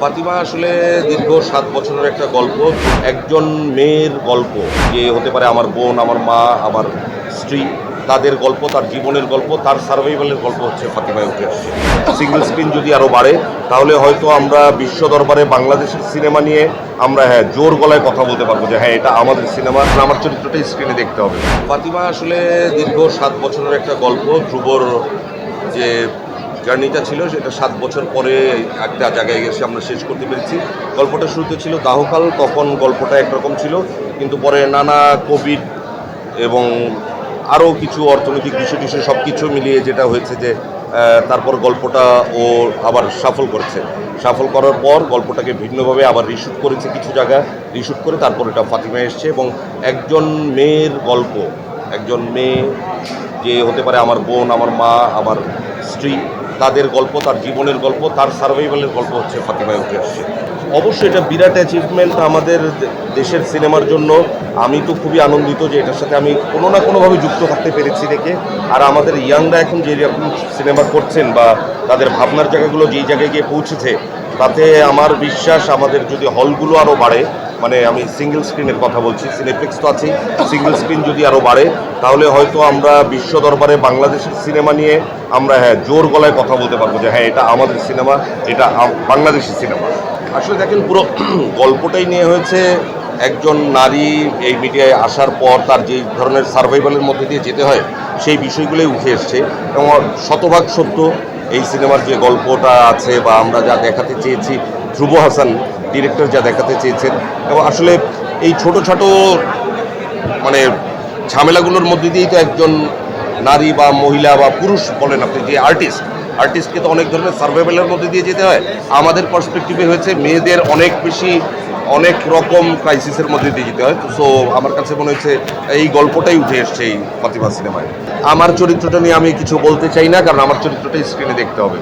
ফাতিমা আসলে দীর্ঘ সাত বছরের একটা গল্প, একজন মেয়ের গল্প, যে হতে পারে আমার বোন, আমার মা, আমার স্ত্রী, তাদের গল্প, তার জীবনের গল্প, তার সার্ভাইভালের গল্প হচ্ছে ফাতিমায় উঠে আসছে। সিঙ্গেল স্ক্রিন যদি আরও বাড়ে, তাহলে হয়তো আমরা বিশ্ব দরবারে বাংলাদেশের সিনেমা নিয়ে আমরা হ্যাঁ জোর গলায় কথা বলতে পারব যে হ্যাঁ এটা আমাদের সিনেমা আমার চরিত্রটাই স্ক্রিনে দেখতে হবে। ফাতিমা আসলে দীর্ঘ সাত বছরের একটা গল্প, ধ্রুবর যে জার্নিটা ছিল, সেটা সাত বছর পরে একটা জায়গায় এসে আমরা শেষ করতে পেরেছি। গল্পটা শুরুতে ছিল দাহকাল তখন গল্পটা একরকম ছিল, কিন্তু পরে নানা কোভিড এবং আরও কিছু অর্থনৈতিক বিষয় টিষয় সব কিছু মিলিয়ে যেটা হয়েছে যে তারপর গল্পটা ও আবার সাফল করেছে। সাফল করার পর গল্পটাকে ভিন্নভাবে আবার রিশুট করেছে কিছু জায়গায় রিশুট করে তারপর এটা ফাতিমা এসছে এবং একজন মেয়ের গল্প, একজন মেয়ে যে হতে পারে আমার বোন, আমার মা, আমার স্ত্রী তাদের গল্প, তার জীবনের গল্প, তার সার্ভাইভালের গল্প হচ্ছে ফাতিমায় উঠে আসছে। অবশ্যই এটা বিরাট অ্যাচিভমেন্ট আমাদের দেশের সিনেমার জন্য। আমি তো খুবই আনন্দিত যে এটার সাথে আমি কোনো না কোনোভাবে যুক্ত থাকতে পেরেছি দেখে। আর আমাদের ইয়াংরা এখন যে রকম সিনেমা করছেন বা তাদের ভাবনার জায়গাগুলো যেই জায়গায় গিয়ে পৌঁছেছে, তাতে আমার বিশ্বাস আমাদের যদি হলগুলো আরও বাড়ে মানে আমি সিঙ্গেল স্ক্রিনের কথা বলছি সিনেপ্লেক্স তো আছেই। সিঙ্গেল স্ক্রিন যদি আরও বাড়ে, তাহলে হয়তো আমরা বিশ্ব দরবারে বাংলাদেশের সিনেমা নিয়ে আমরা হ্যাঁ জোর গলায় কথা বলতে পারব যে হ্যাঁ এটা আমাদের সিনেমা এটা বাংলাদেশি সিনেমা আসলে দেখেন, পুরো গল্পটাই নিয়ে হয়েছে একজন নারী এই মিডিয়ায় আসার পর তার যে ধরনের সার্ভাইভালের মধ্যে দিয়ে যেতে হয়, সেই বিষয়গুলোই উঠে এসছে। এবং শতভাগ সত্য, এই সিনেমার যে গল্পটা আছে বা আমরা যা দেখাতে চেয়েছি, ধ্রুব হাসান ডিরেক্টর যা দেখাতে চেয়েছেন এবং আসলে এই ছোট ছোট মানে ঝামেলাগুলোর মধ্যে দিয়েই তো একজন নারী বা মহিলা বা পুরুষ বলেন আপনি, যে আর্টিস্ট আর্টিস্টকে তো অনেক ধরনের সার্ভাইভালের মধ্যে দিয়ে যেতে হয়। আমাদের পার্সপেক্টিভে হয়েছে মেয়েদের অনেক বেশি, অনেক রকম ক্রাইসিসের মধ্যে দিয়ে যেতে হয়। সো আমার কাছে মনে হচ্ছে এই গল্পটাই উঠে এসছে এই ফাতিমা সিনেমায়। আমার চরিত্রটা নিয়ে আমি কিছু বলতে চাই না, কারণ আমার চরিত্রটাই স্ক্রিনে দেখতে হবে।